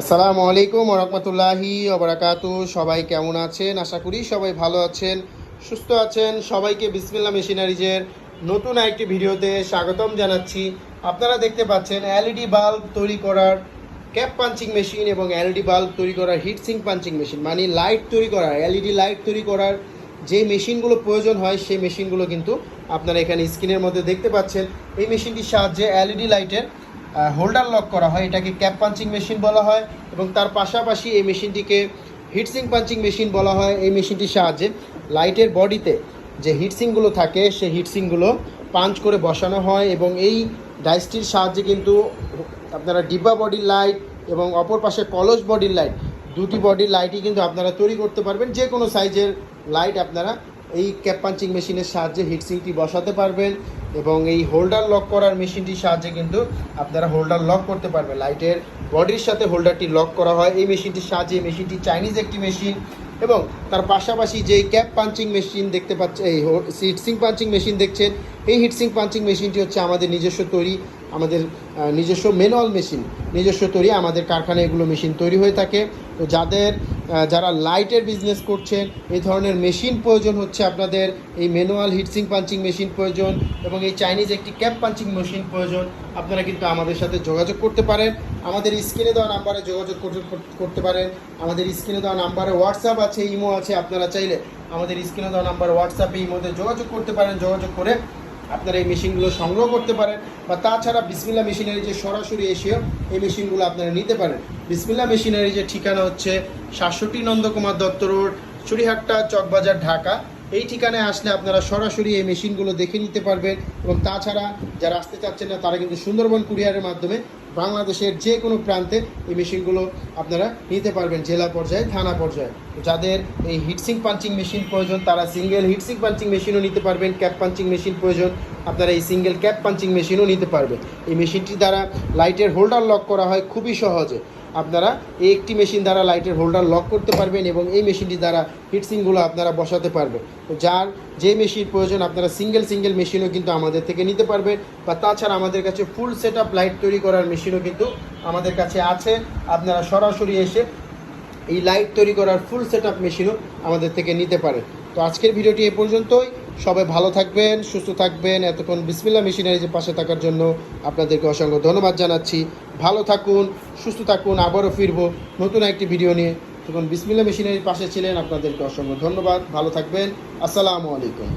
আসসালামু আলাইকুম রহমতুল্লাহি ওবরাকাতু সবাই কেমন আছেন? আশা করি সবাই ভালো আছেন, সুস্থ আছেন। সবাইকে বিসমিল্লা মেশিনারিজের নতুন একটি ভিডিওতে স্বাগতম জানাচ্ছি। আপনারা দেখতে পাচ্ছেন এলইডি বাল্ব তৈরি করার ক্যাপ পাঞ্চিং মেশিন এবং এলইডি বাল্ব তৈরি করার হিটসিং পাঞ্চিং মেশিন মানে লাইট তৈরি করার, এলইডি লাইট তৈরি করার যে মেশিনগুলো প্রয়োজন হয়, সেই মেশিনগুলো কিন্তু আপনারা এখানে স্ক্রিনের মধ্যে দেখতে পাচ্ছেন। এই মেশিনটির সাহায্যে এলইডি লাইটের হোল্ডার লক করা হয়, এটাকে ক্যাপ পাঞ্চিং মেশিন বলা হয় এবং তার পাশাপাশি এই মেশিনটিকে হিটসিং পাঞ্চিং মেশিন বলা হয় এই মেশিনটির সাহায্যে। লাইটের বডিতে যে হিটসিংগুলো থাকে, সেই হিটসিংগুলো পাঞ্চ করে বসানো হয় এবং এই ডাইসটির সাহায্যে কিন্তু আপনারা ডিব্বা বডির লাইট এবং অপর পাশে কলস বডির লাইট, দুটি বডির লাইটই কিন্তু আপনারা তৈরি করতে পারবেন। যে কোনো সাইজের লাইট আপনারা এই ক্যাপ পাঞ্চিং মেশিনের সাহায্যে হিটসিংটি বসাতে পারবেন এবং এই হোল্ডার লক করার মেশিনটির সাহায্যে কিন্তু আপনারা হোল্ডার লক করতে পারবেন। লাইটের বডির সাথে হোল্ডারটি লক করা হয়। এই মেশিনটির সাহায্যে এই মেশিনটি চাইনিজ একটি মেশিন এবং তার পাশাপাশি যেই ক্যাপ পাঞ্চিং মেশিন দেখতে পাচ্ছেন এই হিটসিং পাঞ্চিং মেশিন দেখছেন, এই হিটসিং পাঞ্চিং মেশিনটি হচ্ছে আমাদের নিজস্ব তৈরি আমাদের নিজস্ব ম্যানুয়াল মেশিন নিজস্ব তৈরি আমাদের কারখানায় এগুলো মেশিন তৈরি হয়ে থাকে। তো যাদের যারা লাইটের বিজনেস করছেন, এই ধরনের মেশিন প্রয়োজন হচ্ছে আপনাদের। এই ম্যানুয়াল হিটসিং পাঞ্চিং মেশিন প্রয়োজন এবং এই চাইনিজ একটি ক্যাপ পাঞ্চিং মেশিন প্রয়োজন। আপনারা কিন্তু আমাদের সাথে যোগাযোগ করতে পারেন। আমাদের স্ক্রিনে দেওয়া নাম্বারে যোগাযোগ করতে পারেন। আমাদের স্ক্রিনে দেওয়া নাম্বারে হোয়াটসঅ্যাপ আছে, ইমো আছে। আপনারা চাইলে আমাদের স্ক্রিনে দেওয়া নাম্বার হোয়াটসঅ্যাপে ইমোতে যোগাযোগ করতে পারেন। যোগাযোগ করে আপনারা এই মেশিনগুলো সংগ্রহ করতে পারেন বা তাছাড়া বিসমিল্লা মেশিনারি যে সরাসরি এসেও এই মেশিনগুলো আপনারা নিতে পারেন। বিসমিল্লা মেশিনারি যে ঠিকানা হচ্ছে সাতষট্টি নন্দকুমার দত্ত রোড চুরিহাট্টা চকবাজার, ঢাকা। এই ঠিকানায় আসলে আপনারা সরাসরি এই মেশিনগুলো দেখে নিতে পারবেন এবং তাছাড়া যারা আসতে চাচ্ছেন না, তারা কিন্তু সুন্দরবন কুরিয়ারের মাধ্যমে বাংলাদেশের যে কোনো প্রান্তে এই মেশিনগুলো আপনারা নিতে পারবেন, জেলা পর্যায়ে, থানা পর্যায়ে। যাদের এই হিটসিং পাঞ্চিং মেশিন প্রয়োজন, তারা সিঙ্গেল হিটসিং পাঞ্চিং মেশিনও নিতে পারবেন ক্যাপ পাঞ্চিং মেশিন প্রয়োজন, আপনারা এই সিঙ্গেল ক্যাপ পাঞ্চিং মেশিনও নিতে পারবেন। এই মেশিনটি দ্বারা লাইটের হোল্ডার লক করা হয় খুবই সহজে। আপনারা এই একটি মেশিন দ্বারা লাইটের হোল্ডার লক করতে পারবেন এবং এই মেশিনটি দ্বারা হিটসিংগুলো আপনারা বসাতে পারবেন। তো যার যে মেশিন প্রয়োজন, আপনারা সিঙ্গেল সিঙ্গেল মেশিনও কিন্তু আমাদের থেকে নিতে পারবেন। বা তাছাড়া আমাদের কাছে ফুল সেট আপ লাইট তৈরি করার মেশিনও কিন্তু আমাদের কাছে আছে। আপনারা সরাসরি এসে এই লাইট তৈরি করার ফুল সেট আপ মেশিনও আমাদের থেকে নিতে পারেন। তো আজকের ভিডিওটি এ পর্যন্তই। সবাই ভালো থাকবেন, সুস্থ থাকবেন। এতক্ষণ বিসমিল্লা মেশিনারিজের পাশে থাকার জন্য আপনাদেরকে অসংখ্য ধন্যবাদ জানাচ্ছি। ভালো থাকুন, সুস্থ থাকুন, আবারও ফিরবো নতুন একটি ভিডিও নিয়ে। তখন বিসমিল্লা মেশিনারির পাশে ছিলেন, আপনাদেরকে অসংখ্য ধন্যবাদ। ভালো থাকবেন। আসসালামু আলাইকুম।